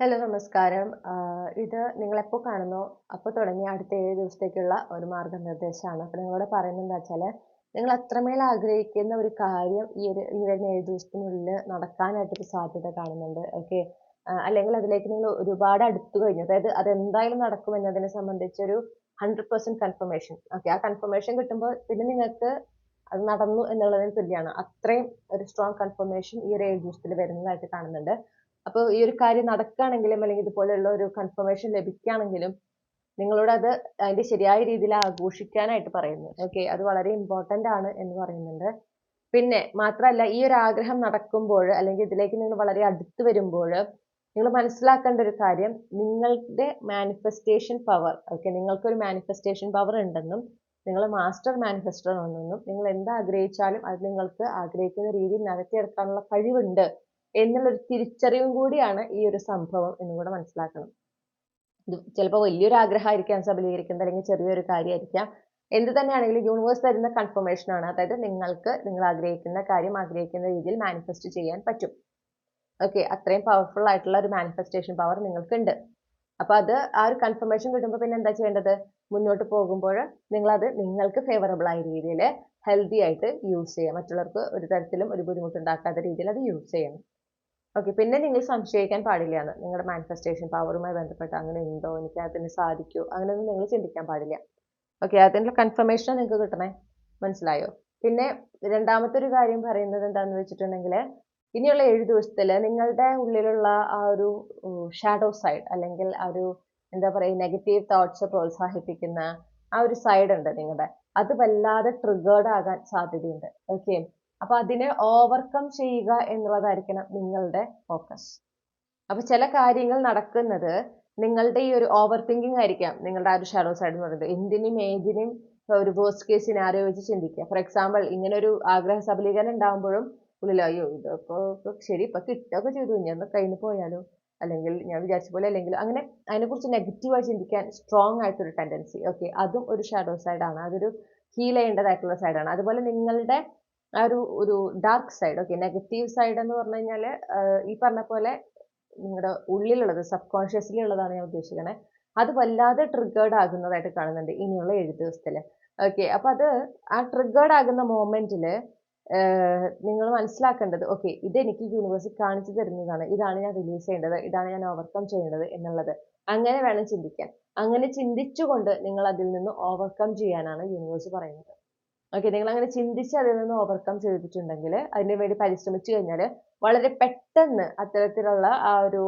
Hello നമസ്കാരം. ഇത് നിങ്ങളെപ്പോൾ കാണുന്നോ? അപ്പോൾ തുടങ്ങി അടുത്ത ഏഴ് ദിവസത്തേക്കുള്ള ഒരു മാർഗനിർദ്ദേശമാണ് അപ്പോൾ നിങ്ങളോട് പറയുന്നത് എന്താ വെച്ചാൽ നിങ്ങൾ അത്രമേൽ ആഗ്രഹിക്കുന്ന ഒരു കാര്യം ഈ ഒരു ഈ വരുന്ന ഏഴ് ദിവസത്തിനുള്ളിൽ നടക്കാനായിട്ടൊരു സാധ്യത കാണുന്നുണ്ട്. ഓക്കെ അല്ലെങ്കിൽ അതിലേക്ക് നിങ്ങൾ ഒരുപാട് അടുത്തു കഴിഞ്ഞു. അതായത് അത് എന്തായാലും നടക്കും എന്നതിനെ സംബന്ധിച്ചൊരു ഹൺഡ്രഡ് പെർസെന്റ് കൺഫർമേഷൻ ഓക്കെ ആ കൺഫർമേഷൻ കിട്ടുമ്പോൾ പിന്നെ നിങ്ങൾക്ക് അത് നടന്നു എന്നുള്ളതിന് തുല്യമാണ് അത്രയും ഒരു സ്ട്രോങ് കൺഫർമേഷൻ ഈ ഒരു ഏഴ് ദിവസത്തിൽ വരുന്നതായിട്ട് കാണുന്നുണ്ട്. അപ്പോൾ ഈ ഒരു കാര്യം നടക്കുകയാണെങ്കിലും അല്ലെങ്കിൽ ഇതുപോലെയുള്ള ഒരു കൺഫർമേഷൻ ലഭിക്കുകയാണെങ്കിലും നിങ്ങളോട് അത് അതിന്റെ ശരിയായ രീതിയിൽ ആഘോഷിക്കാനായിട്ട് പറയുന്നു. ഓക്കെ അത് വളരെ ഇമ്പോർട്ടന്റ് ആണ് എന്ന് പറയുന്നുണ്ട്. പിന്നെ മാത്രമല്ല ഈ ഒരു ആഗ്രഹം നടക്കുമ്പോൾ അല്ലെങ്കിൽ ഇതിലേക്ക് നിങ്ങൾ വളരെ അടുത്ത് വരുമ്പോൾ നിങ്ങൾ മനസ്സിലാക്കേണ്ട ഒരു കാര്യം നിങ്ങളുടെ മാനിഫെസ്റ്റേഷൻ പവർ ഓക്കെ നിങ്ങൾക്കൊരു മാനിഫെസ്റ്റേഷൻ പവർ ഉണ്ടെന്നും നിങ്ങൾ മാസ്റ്റർ മാനിഫെസ്റ്റർ ആണെന്നും നിങ്ങൾ എന്താഗ്രഹിച്ചാലും അത് നിങ്ങൾക്ക് ആഗ്രഹിക്കുന്ന രീതിയിൽ നടത്തിയെടുക്കാനുള്ള കഴിവുണ്ട് എന്നുള്ളൊരു തിരിച്ചറിവും കൂടിയാണ് ഈ ഒരു സംഭവം എന്നും കൂടെ മനസ്സിലാക്കണം. ഇത് ചിലപ്പോൾ വലിയൊരു ആഗ്രഹമായിരിക്കാം സബലീകരിക്കുന്നത് അല്ലെങ്കിൽ ചെറിയൊരു കാര്യമായിരിക്കാം. എന്ത് തന്നെയാണെങ്കിലും യൂണിവേഴ്സ് തരുന്ന കൺഫർമേഷൻ ആണ്. അതായത് നിങ്ങൾക്ക് നിങ്ങൾ ആഗ്രഹിക്കുന്ന കാര്യം ആഗ്രഹിക്കുന്ന രീതിയിൽ മാനിഫെസ്റ്റ് ചെയ്യാൻ പറ്റും. ഓക്കെ അത്രയും പവർഫുൾ ആയിട്ടുള്ള ഒരു മാനിഫെസ്റ്റേഷൻ പവർ നിങ്ങൾക്കുണ്ട്. അപ്പൊ അത് ആ ഒരു കൺഫർമേഷൻ കിട്ടുമ്പോൾ പിന്നെ എന്താ ചെയ്യേണ്ടത്? മുന്നോട്ട് പോകുമ്പോൾ നിങ്ങളത് നിങ്ങൾക്ക് ഫേവറബിൾ ആയ രീതിയിൽ ഹെൽത്തി ആയിട്ട് യൂസ് ചെയ്യാം. മറ്റുള്ളവർക്ക് ഒരു തരത്തിലും ഒരു ബുദ്ധിമുട്ടുണ്ടാക്കാത്ത രീതിയിൽ അത് യൂസ് ചെയ്യണം. ഓക്കെ പിന്നെ നിങ്ങൾ സംശയിക്കാൻ പാടില്ല നിങ്ങളുടെ മാനിഫെസ്റ്റേഷൻ പവറുമായി ബന്ധപ്പെട്ട് അങ്ങനെ ഉണ്ടോ? എനിക്ക് അതിന് സാധിക്കുമോ? അങ്ങനെയൊന്നും നിങ്ങൾ ചിന്തിക്കാൻ പാടില്ല. ഓക്കെ അതിന്റെ കൺഫർമേഷൻ നിങ്ങൾക്ക് കിട്ടണേ. മനസ്സിലായോ? പിന്നെ രണ്ടാമത്തെ ഒരു കാര്യം പറയുന്നത് എന്താണെന്ന് വെച്ചിട്ടുണ്ടെങ്കിൽ ഇനിയുള്ള ഏഴ് ദിവസത്തിൽ നിങ്ങളുടെ ഉള്ളിലുള്ള ആ ഒരു ഷാഡോ സൈഡ് അല്ലെങ്കിൽ ആ ഒരു എന്താ പറയുക നെഗറ്റീവ് തോട്ട്സ് പ്രോത്സാഹിപ്പിക്കുന്ന ആ ഒരു സൈഡ് ഉണ്ട് നിങ്ങളുടെ. അത് വല്ലാതെ ട്രിഗേർഡ് ആകാൻ സാധ്യതയുണ്ട്. ഓക്കെ അപ്പൊ അതിനെ ഓവർകം ചെയ്യുക എന്നുള്ളതായിരിക്കണം നിങ്ങളുടെ ഫോക്കസ് അപ്പൊ ചില കാര്യങ്ങൾ നടക്കുന്നത് നിങ്ങളുടെ ഈ ഒരു ഓവർ തിങ്കിങ് ആയിരിക്കാം. നിങ്ങളുടെ ആ ഒരു ഷാഡോ സൈഡ് എന്ന് പറയുന്നത്. എന്തിനും ഏതിനും ഒരു വേസ്റ്റ് കേസ് സിനാരിയോ വെച്ച് ചിന്തിക്കുക. ഫോർ എക്സാമ്പിൾ ഇങ്ങനെ ഒരു ആഗ്രഹ സബലീകരണം ഉണ്ടാകുമ്പോഴും ഉള്ളിൽ അയ്യോ ഇതൊക്കെ ശരി ഇപ്പൊ കിട്ടുകയൊക്കെ ചെയ്തു. ഞാൻ കഴിഞ്ഞ് പോയാലോ? അല്ലെങ്കിൽ ഞാൻ വിചാരിച്ച പോലെ അല്ലെങ്കിൽ അങ്ങനെ അതിനെക്കുറിച്ച് നെഗറ്റീവായി ചിന്തിക്കാൻ സ്ട്രോങ് ആയിട്ടൊരു ടെൻഡൻസി ഓക്കെ അതും ഒരു ഷാഡോ സൈഡാണ് അതൊരു ഹീൽ ചെയ്യേണ്ടതായിട്ടുള്ള സൈഡാണ് അതുപോലെ നിങ്ങളുടെ ആ ഒരു ഒരു dark side okay negative side എന്ന് പറഞ്ഞു കഴിഞ്ഞാൽ ഈ പറഞ്ഞ പോലെ നിങ്ങളുടെ ഉള്ളിലുള്ളത് സബ് കോൺഷ്യസ്ലി ഉള്ളതാണ് ഞാൻ ഉദ്ദേശിക്കണേ. അത് വല്ലാതെ ട്രിഗേർഡ് ആകുന്നതായിട്ട് കാണുന്നുണ്ട് ഇനിയുള്ള ഏഴ് ദിവസത്തിൽ ഓക്കെ അപ്പൊ അത് ആ ട്രിഗേർഡ് ആകുന്ന മോമെന്റിൽ നിങ്ങൾ മനസ്സിലാക്കേണ്ടത് ഓക്കെ ഇതെനിക്ക് യൂണിവേഴ്സ് കാണിച്ചു തരുന്നതാണ്. ഇതാണ് ഞാൻ റിലീസ് ചെയ്യേണ്ടത് ഇതാണ് ഞാൻ ഓവർകം ചെയ്യേണ്ടത് എന്നുള്ളത്. അങ്ങനെ വേണം ചിന്തിക്കാൻ. അങ്ങനെ ചിന്തിച്ചുകൊണ്ട് നിങ്ങൾ അതിൽ നിന്ന് ഓവർകം ചെയ്യാനാണ് യൂണിവേഴ്സ് പറയുന്നത്. ഓക്കെ നിങ്ങൾ അങ്ങനെ ചിന്തിച്ച് അതിൽ നിന്ന് ഓവർകം ചെയ്തിട്ടുണ്ടെങ്കിൽ അതിന് വേണ്ടി പരിശ്രമിച്ചു കഴിഞ്ഞാൽ വളരെ പെട്ടെന്ന് അത്തരത്തിലുള്ള ആ ഒരു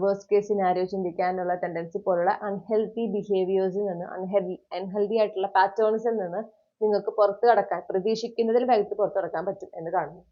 വേഴ്സ്റ്റ് കേസ് സിനാരിയോ ചിന്തിക്കാനുള്ള ടെൻഡൻസി പോലുള്ള അൺഹെൽത്തി ബിഹേവിയേഴ്സിൽ നിന്ന് അൺഹെൽത്തി അൺഹെൽത്തി ആയിട്ടുള്ള പാറ്റേൺസിൽ നിന്ന് നിങ്ങൾക്ക് പുറത്തു കടക്കാൻ പ്രതീക്ഷിക്കുന്നതിൽ വേഗത്തിൽ പുറത്തു കടക്കാൻ പറ്റും എന്ന് കാണുന്നു.